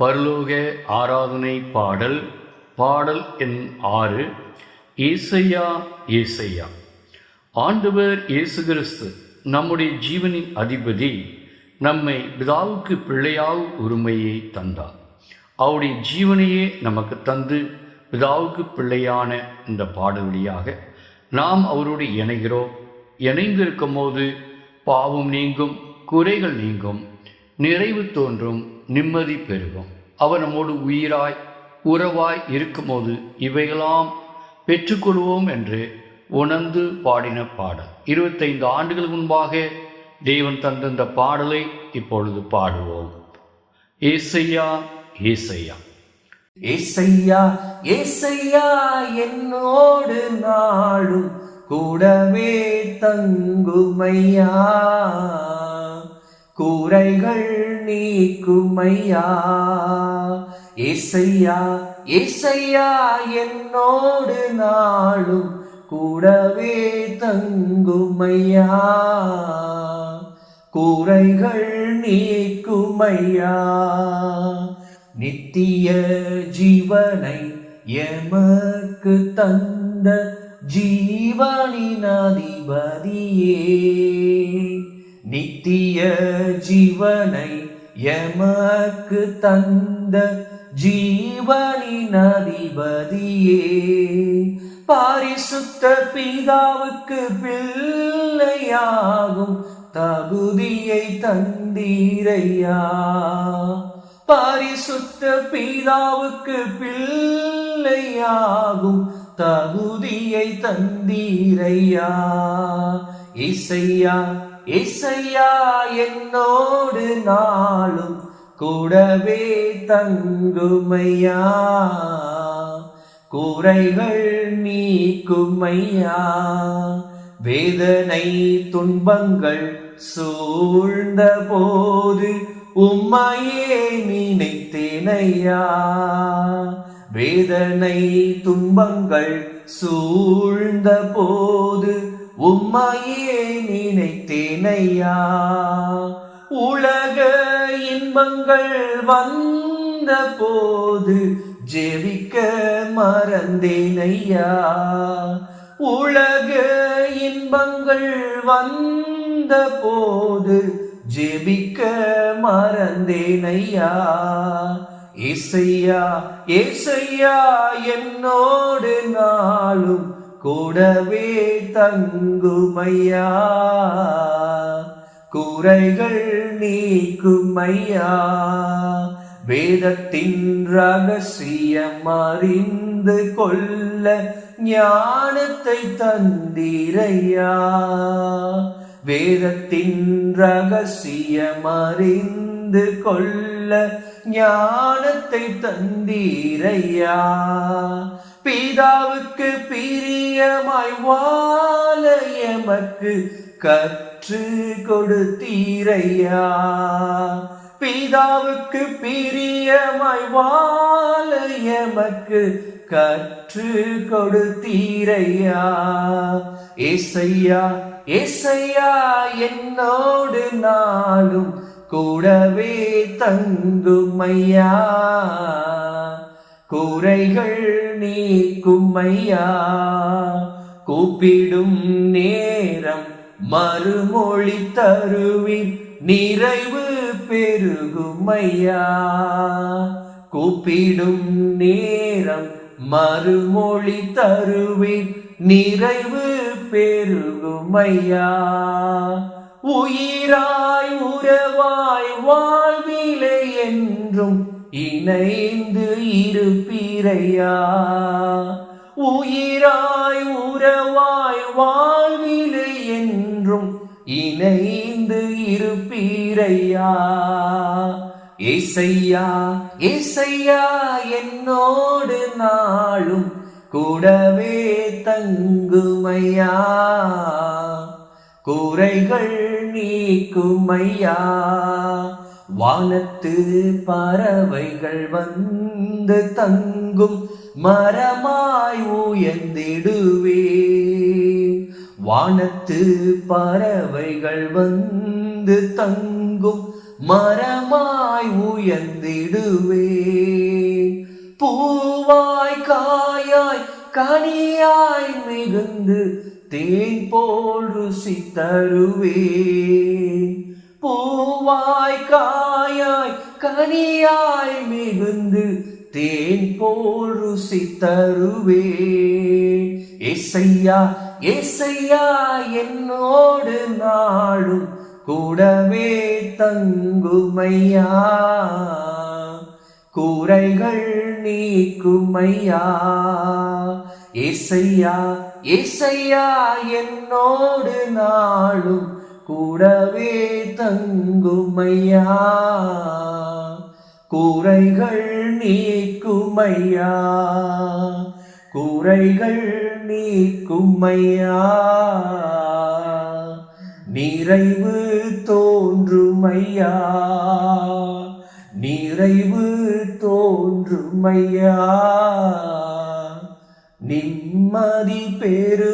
பரலோக ஆராதனை பாடல் பாடல் எண் ஆறு ஏசையா ஏசையா. ஆண்டவர் இயேசு கிறிஸ்து நம்முடைய ஜீவனின் அதிபதி நம்மை பிதாவுக்கு பிள்ளையாக உரிமையை தந்தார். அவருடைய ஜீவனையே நமக்கு தந்து பிதாவுக்கு பிள்ளையான இந்த பாடல் வழியாக நாம் அவரோடு இணைகிறோம். இணைந்திருக்கும் போது பாவம் நீங்கும் குறைகள் நீங்கும். நிறைவு தோன்றும் நிம்மதி பெருகும் அவர் நம்மோடு உயிராய் உறவாய் இருக்கும்போது இவைகளாம் பெற்றுக்கொள்வோம் என்று உணர்ந்து பாடின பாடல். இருபத்தைந்து ஆண்டுகள் முன்பாக தேவன் தந்தந்த பாடலை இப்பொழுது பாடுவோம். ஏசையா ஏசையா. ஏசையா ஏசையா என்னோடு நாளும் கூடவே தங்குமையா. கூரைகள் நீக்குமையா? ஏசையா ஏசையா என்னோடு நாளும் கூடவே தங்குமையா? கூரைகள் நீக்குமையா? நித்திய ஜீவனை எமக்கு தந்த ஜீவனின் அதிபதியே. நித்திய ஜீவனை எமக்கு தந்த ஜீவனின் அதிபதியே பாரிசுத்த பிதாவுக்கு பிள்ளையாகும் தகுதியை தந்தீரையா. பரிசுத்த பிதாவுக்கு பிள்ளையாகும் தகுதியை தந்தீரையா. இசையா இசையா என்னோடு நாளும் கூடவே தங்குமையா? கூரைகள் நீக்குமையா? வேதனை துன்பங்கள் சூழ்ந்த போது உம்மையே நினைத்தேனையா? வேதனை துன்பங்கள் சூழ்ந்த போது உம்மையே நினைத்தேனையா உலக இன்பங்கள் வந்த போது ஜெபிக்க மறந்தேனையா உலக இன்பங்கள் வந்த போது ஜெபிக்க மறந்தேனையா இசையா இசையா என்னோடு நாளும் கூடவே தங்குமையா? குறைகள் நீக்குமையா? வேதத்தின் ரகசியம் அறிந்து கொள்ள ஞானத்தை தந்திரையா? வேதத்தின் ரகசியம் அறிந்து கொள்ள ஞானத்தை தந்தீரையா? பிதாவுக்கு பிரியமாய் வாழ எமக்கு கற்று கொடுத்தீரையா. பிதாவுக்கு பிரியமாய் வாழ எமக்கு கற்று கொடுத்தீரையா. ஏசையா ஏசையா என்னோடு நாளும் கூடவே தங்குமையா. கூரைகள் நீக்குமையா? கூப்பிடும் நேரம் மறுமொழி தருவின் நிறைவு பெருகுமையா? கூப்பிடும் நேரம் மறுமொழி தருவின் நிறைவு பெருகுமையா? உயிராய் உறவாய் வாழ்விலே என்றும் இணைந்து இருப்பீரையா உயிராய் உறவாய் வாழ்விலை என்றும் இணைந்து இருப்பீரையா ஏசையா ஏசையா என்னோடு நாளும் கூடவே தங்குமையா? குறைகள் நீக்குமையா? வானத்து பறவைகள் வந்து தங்கும் மரமாய் உயர்ந்திடுவே. வானத்து பறவைகள் வந்து தங்கும் மரமாய் உயர்ந்திடுவே. பூவாய் காயாய் கனியாய் மிகுந்து தேன் போல் ருசி தருவே பூவாய் காய் கனியாய் மிகுந்து தேன் போல் ருசி தருவே. ஏசையா ஏசையா என்னோடு நாளும் கூடவே தங்குமையா. கூரைகள் நீக்குமையா. ஏசையா ஏசையா என்னோடு நாளும் கூடவே தங்குமையா. கூரைகள் நீக்குமையா? கூரைகள் நீக்குமையா? நிறைவு தோன்றுமையா? நிறைவு தோன்றுமையா? நிம்மதி பெருகுதையா?